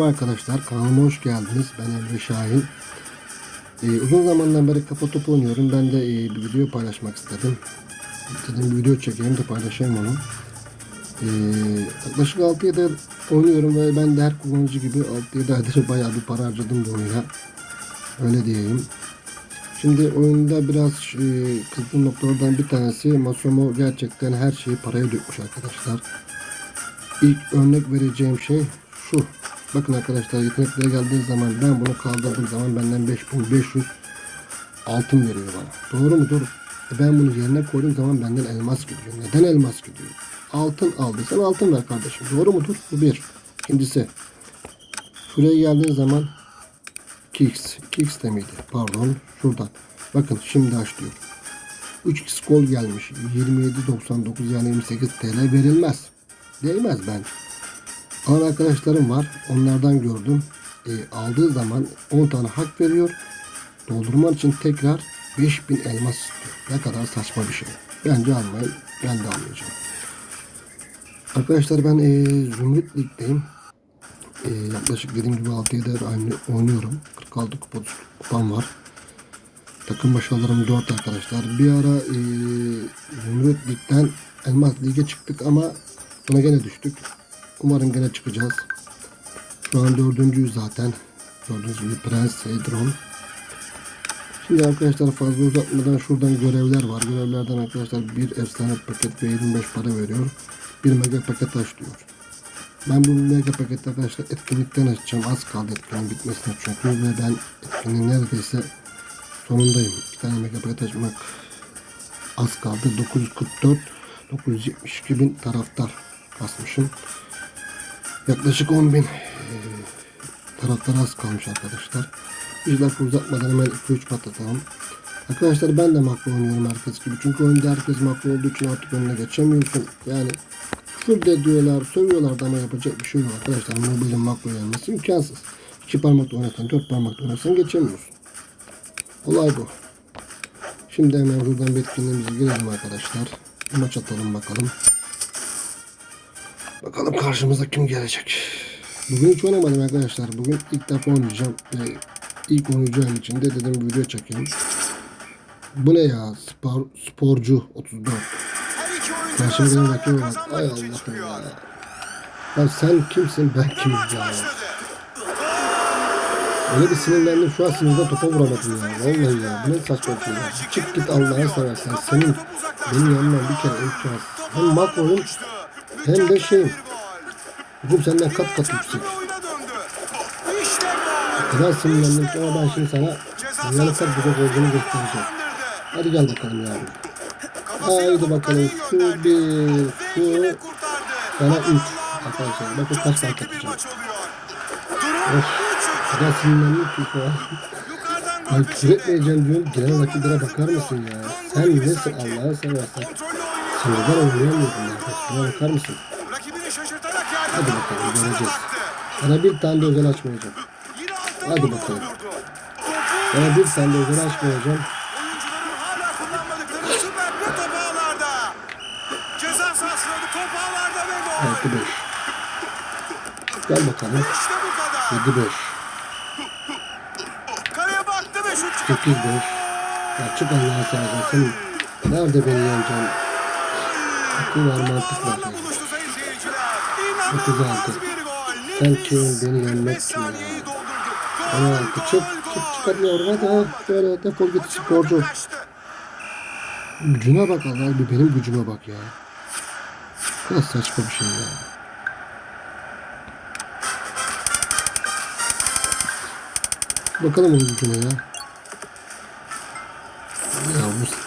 Arkadaşlar kanalıma hoş geldiniz. Ben Emre Şahin. Ee, uzun zamandan beri kafa topu oynuyorum. Ben de e, bir video paylaşmak istedim. Dedim bir video çekeyim de paylaşayım onu. Ee, yaklaşık 6 aydır oynuyorum ve ben de her kullanıcı gibi 6-7 aydır bayağı bir para harcadım bu oyuna. Öyle diyeyim. Şimdi oyunda biraz e, kızdığım noktalardan bir tanesi Masomo gerçekten her şeyi paraya dökmüş arkadaşlar. İlk örnek vereceğim şey şu. Bakın arkadaşlar yeteneklere geldiği zaman ben bunu kaldırdığım zaman benden 5500 altın veriyor bana. Doğru mudur? E ben bunu yerine koyduğum zaman benden elmas gidiyor. Neden elmas gidiyor? Altın aldıysan altın ver kardeşim. Doğru mudur? Bu bir. İkincisi. Şuraya geldiğin zaman 2x. 2x de miydi? Pardon. Şuradan. Bakın şimdi aç diyor. 3x gol gelmiş. 27.99 yani 28 TL verilmez. Değmez bence. Alan arkadaşlarım var. Onlardan gördüm. E, aldığı zaman 10 tane hak veriyor. Doldurman için tekrar 5000 elmas istiyor. Ne kadar saçma bir şey. Bence almayın. Ben de almayacağım. Arkadaşlar ben e, Zümrüt Lig'deyim. E, yaklaşık dediğim gibi 6 aydır aynı oynuyorum. 46 kupa, kupam var. Takım başarılarım 4 arkadaşlar. Bir ara e, Zümrüt Lig'den Elmas Lig'e çıktık ama sonra gene düştük. Umarım gene çıkacağız. Şu an dördüncüyüz zaten. Gördüğünüz gibi Prens Edron. Şimdi arkadaşlar fazla uzatmadan şuradan görevler var. Görevlerden arkadaşlar bir efsane paket ve 25 para veriyor. Bir mega paket aç diyor. Ben bu mega paketi arkadaşlar etkinlikten açacağım. Az kaldı etkinliğin bitmesine çünkü ve ben etkinliğin neredeyse sonundayım. Bir tane mega paket açmak az kaldı. 944 972 bin taraftar basmışım. Yaklaşık 10 bin taraftar az kalmış arkadaşlar. Biz lafı uzatmadan hemen 2-3 patlatalım. Arkadaşlar ben de makro oynuyorum herkes gibi. Çünkü oyunda herkes makro olduğu için artık önüne geçemiyorsun. Yani küfür de diyorlar, sövüyorlar da ama yapacak bir şey yok arkadaşlar. Mobilin makro gelmesi imkansız. İki parmakla oynarsan, dört parmakla oynarsan geçemiyorsun. Olay bu. Şimdi hemen buradan bir etkinliğimize girelim arkadaşlar. Maç atalım bakalım. Bakalım karşımıza kim gelecek. Bugün hiç oynamadım arkadaşlar. Bugün ilk defa oynayacağım. Ve ilk oynayacağım için de dedim video çekeyim. Bu ne ya? Spor, sporcu 34. Karşıma gelen rakibe bak. Ay Allah'ım ya. Ya sen kimsin ben kimim ya. Öyle bir sinirlendim şu an sinirden topa vuramadım ya. Vallahi ya. Bu ne saçma bir şey ya. Çık git Allah'a seversen. Senin benim yanımdan bir kere imkansız. Hem makroyum hem de şeyim. Bugün senden kat kat yüksek. Kadar sinirlendim ama ben şimdi sana dünyanın kaç güzel olduğunu göstereceğim. Hadi gel bakalım yavrum. Haydi bakalım şu bir, şu sana üç. Arkadaşlar bakın kaç fark atacağım. Of, kadar sinirlendim ki şu an. Ay küfür etmeyeceğim diyorum. Gelen rakiplere bakar mısın ya? Sen nesin Allah'ı seversen. Sinirden oynayamıyordum ya. Şuna bakar mısın? Hadi bakalım göreceğiz. Bana bir tane de özel açmayacağım. Hadi bakalım. Bana bir tane de özel açmayacağım. 6 5. Gel bakalım. İşte bu kadar. 7 5. Kaleye baktı ve şut 8 5. Ya çık Allah'a seversen. Nerede beni yeneceksin? Akıl var mantık var. Puanla ya. buluştu sayın seyirciler. Dokuz İnanılmaz altı. bir gol. Sen kim beni Beş yenmezsin ya. Gol, çık çık gol. çık hadi ha. Böyle defol git sporcu. Gücüne bak Allah bir benim gücüme bak ya. Kadar saçma bir şey ya. Bakalım onun gücüne ya.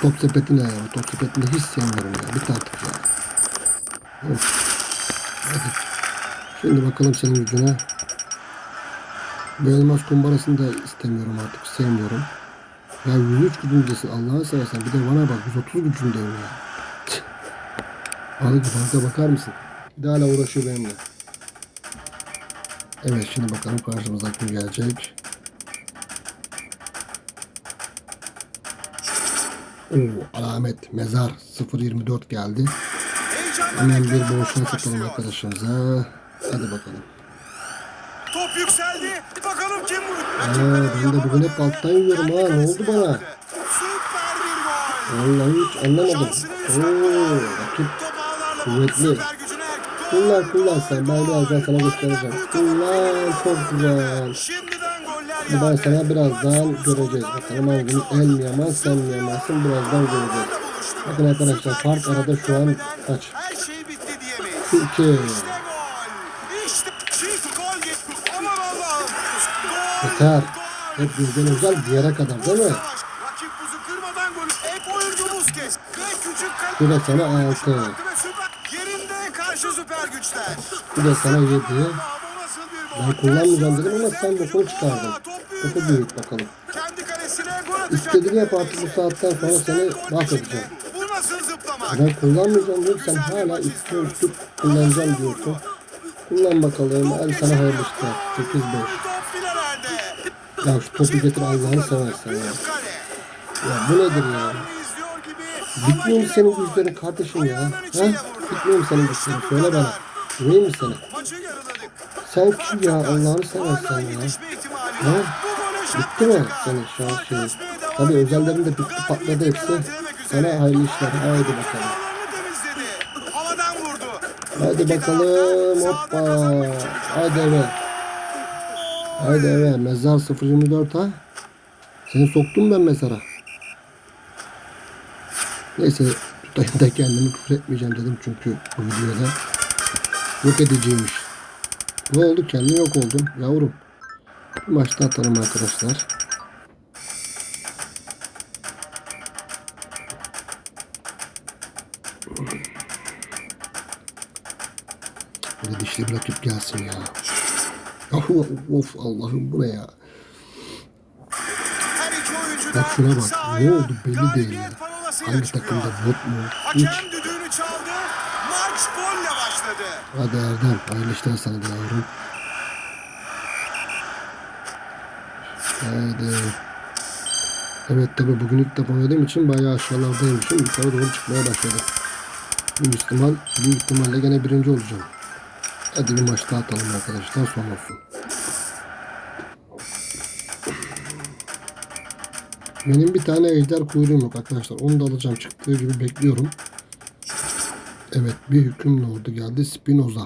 Top sepeti ne ya? Top sepetini hiç sevmiyorum ya. Bir artık ya. Of. Hadi. Şimdi bakalım senin gücüne. Bu elmas kumbarasını da istemiyorum artık. Sevmiyorum. Ya 103 gücündesin Allah'ını seversen bir de bana bak 130 gücündeyim ya. Alıcı fazla bakar mısın? Bir de hala uğraşıyor benimle. Evet şimdi bakalım karşımıza kim gelecek. Oo, alamet mezar 024 geldi. Hemen bir beklenen bol maç şans atalım başlıyor. arkadaşımıza. Hadi bakalım. Top yükseldi. Bakalım kim vurdu? Ee, ben de bugün hep alttan yiyorum ha. Ne oldu bana? Vallahi hiç anlamadım. Oo, rakip Kuvvetli. kullan kullan sen. Ben birazdan sana göstereceğim. Kullan çok güzel. Ben sana birazdan göreceğiz. Bakalım hangimiz el mi yaman sen mi yamansın birazdan göreceğiz. Bakın arkadaşlar fark arada şu an kaç? Şey. Gol. Yeter. Hep Gürgen Özel bir yere kadar değil mi? Bu da sana altı. Bu da sana yedi. Ben kullanmayacağım dedim ama sen bokunu çıkardın. Top Topu büyüt bakalım. İstediğini yap artık bu saatten sonra seni mahvedeceğim. Ben kullanmayacağım diyorum sen hala üstüne üstlük kullanacağım diyorsun. Kullan bakalım. Hadi sana hayırlı işler. 8-5. Top filelerde. Ya şu topu getir Allah'ını seversen ya. Ya bu nedir ya? Bitmiyor mu senin güçlerin kardeşim ya? Ha? Bitmiyor mu senin güçlerin? Söyle bana. Vurayım mı seni? Sen kim ya Allah'ını seversen ya? golü Bitti mi senin şu an şeyin? Tabii özellerin de bitti patladı hepsi. Sana hayırlı işler. Haydi bakalım. İki bakalım hoppa. Haydi eve. Haydi eve. Mezar 024 ha. Seni soktum ben mezara. Neyse tutayım da kendimi küfür etmeyeceğim dedim çünkü bu videoda. Yok ediciymiş. Ne oldu? Kendin yok oldun yavrum. Bir maçta atalım arkadaşlar. Böyle dişli bir gelsin ya. Of, of Allah'ım bu ne ya? Bak şuna bak. Ne oldu belli değil ya. Hangi takımda bot mu? Hiç. Hadi Erdem. Hayırlı işler sana da yavrum. Hadi. Evet tabi bugün ilk defa oynadığım için bayağı aşağılardaymışım. Yukarı doğru çıkmaya başladım. Büyük ihtimal, büyük ihtimalle gene birinci olacağım. Hadi bir maç daha atalım arkadaşlar son olsun. Benim bir tane ejder kuyruğum yok arkadaşlar. Onu da alacağım. Çıktığı gibi bekliyorum. Evet bir hükümlü ordu geldi. Spinoza.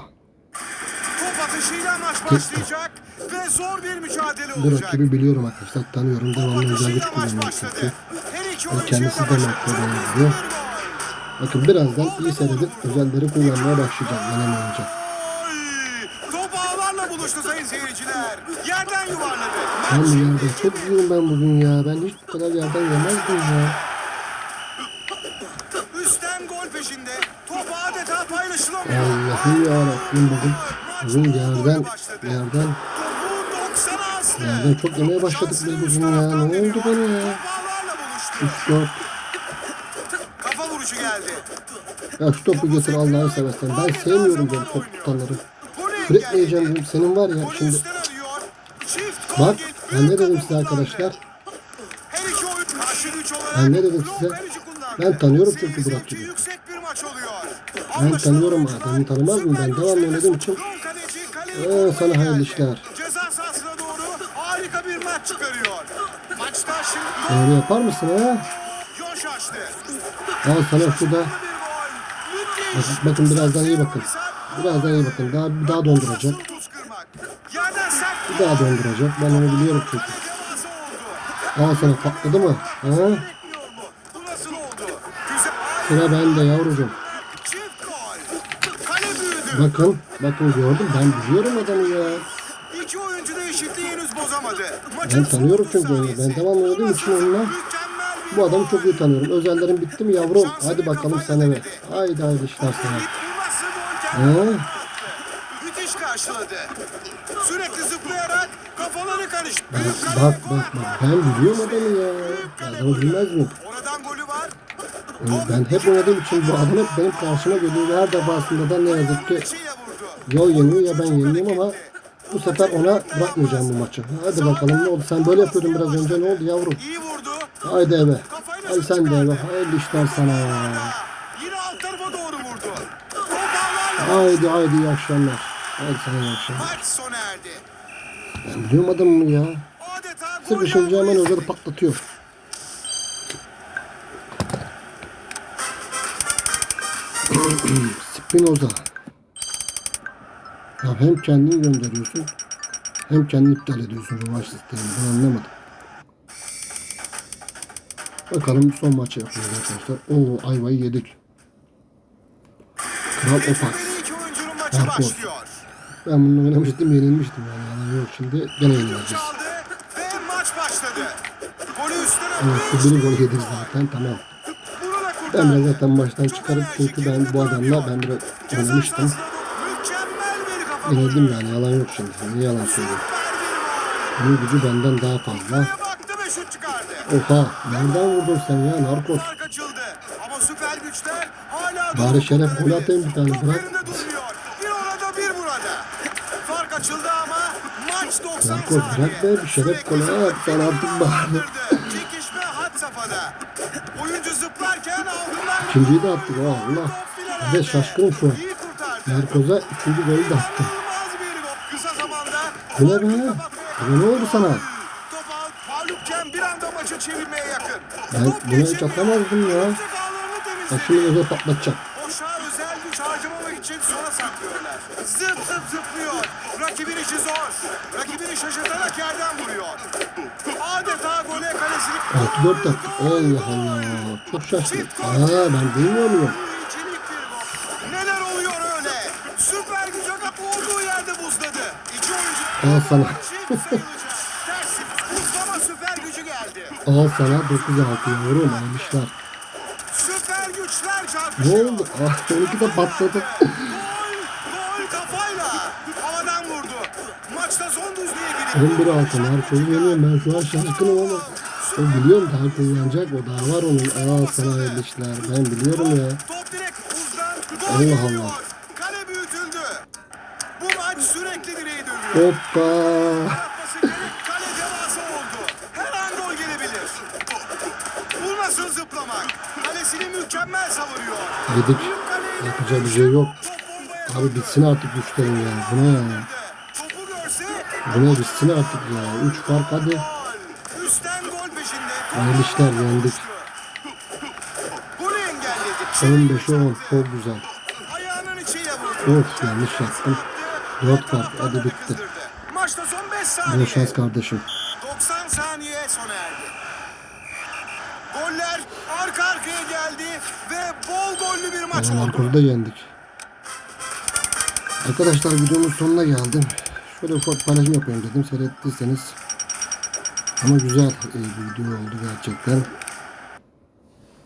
Top atışıyla maç başlayacak ve zor bir mücadele olacak. rakibi biliyorum arkadaşlar. Tanıyorum. Devamlı özel güç kullanıyor çünkü. Oyuncuya kendisi de bir gol. Bakın birazdan iyi seyredip özelleri kullanmaya başlayacağım. Yenemeyince. Oy! Top ağlarla buluştu sayın seyirciler. Yerden yuvarladı. Ben bu yerden çok iyiyim ben bugün ya. Ben hiç bu kadar yerden yemezdim ya. üstten gol peşinde. Top adeta Allah'ım yarabbim bugün. Bugün yerden, yerden, Topu 90'a astı. yerden çok yemeye başladık biz bugün ya. Ne oldu bana ya? Top ağlarla buluştu. 3-4. Kafa vuruşu geldi. Ya şu topu getir Allah'ını seversen. Ben sevmiyorum böyle top tutanları. Üretmeyeceğim dedim. Senin var ya şimdi. Bak ben ne dedim size arkadaşlar. Ben ne dedim size? Ben tanıyorum çünkü bu zevki Ben tanıyorum adamı tanımaz mıyım? Ben güçle oynadığım için. Ee, korumaya sana hayırlı işler. Ceza sahasına doğru harika bir maç çıkarıyor. Maçta şimdi Doğru yapar mısın ha? Yoş açtı. Al sana şurada. Müthiş. Bakın, birazdan iyi bakın. Birazdan iyi bakın. Daha daha donduracak. Nasıl tuz kırmak? Yerden sert Bir daha donduracak. Ben onu biliyorum çünkü. Oldu. Al sana patladı mı? Ha? Bekliyor mu? Bu nasıl oldu? Güzel. Sıra bende yavrucuğum. Çift gol. Kale büyüdü. Bakın. Bakın gördüm. Ben biliyorum adamı ya. İki oyuncu da eşitliği henüz bozamadı. Ben tanıyorum çünkü onu. Ben devamlı oynadığım için onunla. Bu adamı çok iyi tanıyorum. Özellerin bitti mi yavrum? Hadi bakalım sen eve. Haydi haydi işler sana. Ha? Müthiş karşıladı. Sürekli zıplayarak kafaları karıştı. Bak bak bak. bak. Ben biliyorum adamı ya. Ya Adamı bilmez miyim? Var. Ben hep oynadığım için bu adam hep benim karşıma geliyor. Ve Her defasında da ne yazık ki ya o yeniyor ya ben yeniliyorum ama bu sefer ona bırakmayacağım bu maçı. Hadi bakalım ne oldu? Sen böyle yapıyordun biraz önce ne oldu yavrum? Haydi eve. Hadi sen de eve. Hayırlı işler sana. Haydi haydi iyi akşamlar. Haydi sana iyi akşamlar. Ben biliyorum adamı ya. Sıkışınca hemen özel patlatıyor. Spinoza. Ya hem kendini gönderiyorsun hem kendini iptal ediyorsun rövanş sistemini. Ben anlamadım. Bakalım son maçı yapıyoruz arkadaşlar. Oo ayvayı yedik. Kral maçı Marcos. Ben bununla oynamıştım yenilmiştim yani. yani yok şimdi gene yenileceğiz. Çaldı ve maç başladı. Golü üstüne Evet, şu bir gol yedik zaten tamam. De zaten baştan çıkarıp çünkü ben bu adamla ben biraz kafa Yenildim yani yalan yok şimdi. Niye yalan söylüyorum? Bunun gücü benden daha fazla. gol. Oha nereden vurdun sen ya hala Bari Şeref gol atayım bir tane, bırak. yerinde durmuyor. Bir orada bir burada. Fark açıldı ama maç 90 Narkoz saniye. bırak be bir Şeref golü at sen artık bari. İkinciyi de attık ha Allah. Bir de şaşkınım şu an. Narkoz'a üçüncü golü de zamanda Bu ne be? Bu ne oldu sana? Ben buna hiç atamazdım ya. Şimdi özel patlatacak. 4 dakika. Allah Allah. Çok şaşırdım. Aa ben duymuyor muyum? Neler oluyor öyle? Süper güç akap olduğu yerde buzladı. İki oyuncu... Al sana. Buzlama süper gücü geldi. Al sana 9-6 yavrum almışlar. Süper güçler çarpışıyor. Ne oldu? Ah 12 de patladı. Havadan vurdu. Maçta son düzlüğe gidiyor. 11 altın her şeyi yeniyorum ben şu an şaşkınım ama. O biliyorum daha kullanacak o daha var onun. Aa sana hayırlı işler. Ben biliyorum ya. Top direkt Allah. Allah. Kale büyütüldü. Bu maç sürekli direğe dönüyor. Hoppa. Kale devası oldu. Her an gol gelebilir. Bu nasıl zıplamak? Kalesini mükemmel savuruyor. Yedik. Yapacak bir şey yok. Abi bitsin artık güçlerim ya. Bu ne ya? Bu ne bitsin artık ya. 3 fark hadi. Gol. Üstten gol peşinde. Hayırlı işler yendik. Golü engelledik. 15'e 10 çok güzel. Of yanlış yaptım. Dört kart, hadi bitti. Maçta son 5 Bol saniye. şans kardeşim. 90 saniye sona erdi. Goller arka arkaya geldi ve bol gollü bir maç Ama oldu. Narkoz'u da yendik. Arkadaşlar videomun sonuna geldim. Şöyle ufak paylaşım yapayım dedim. Seyrettiyseniz. Ama güzel e, bir video oldu gerçekten.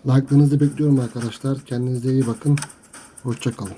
Like'larınızı bekliyorum arkadaşlar. Kendinize iyi bakın. Hoşçakalın.